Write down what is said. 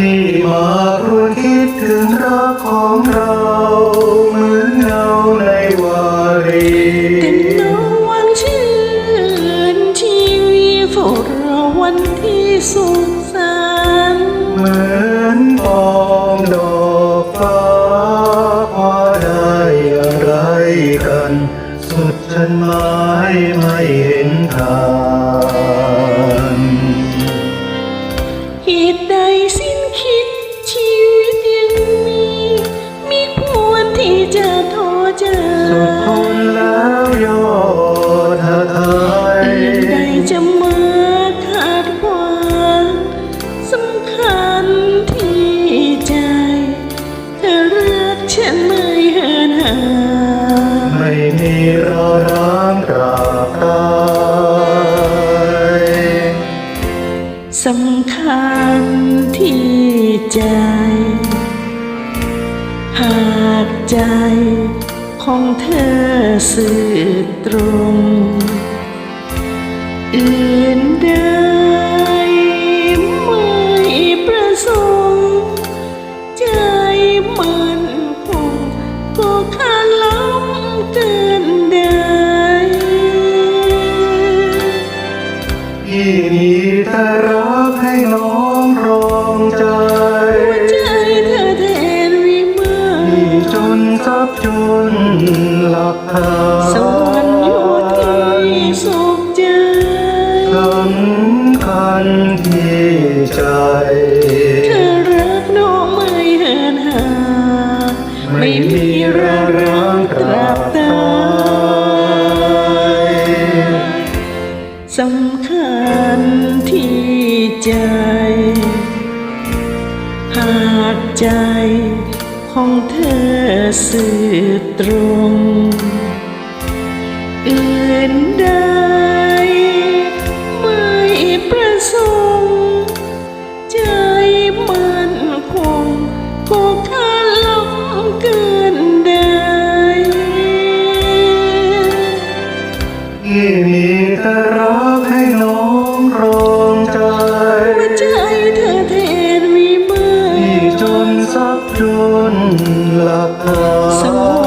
ที่มาครวญคิดถึงรักของเราเหมือนเงาในวารีแต่น้องวางชื่นชีวีเฝ้ารอวันที่สุขสันต์เหมือนปองดอกฟ้าพอได้อะไรกัน สุดฉันมา สำคัญที่ใจ หากใจของเธอสื่อตรง อื่น นหลับตาสวรรค์อยู่ที่สุขใจสำคัญที่ใจเธอรักน้องไม่เหินห่างไม่มีระร้างตราบตายสำคัญที่ใจ หากใจ ของเธอสืบตรง จนหลับตา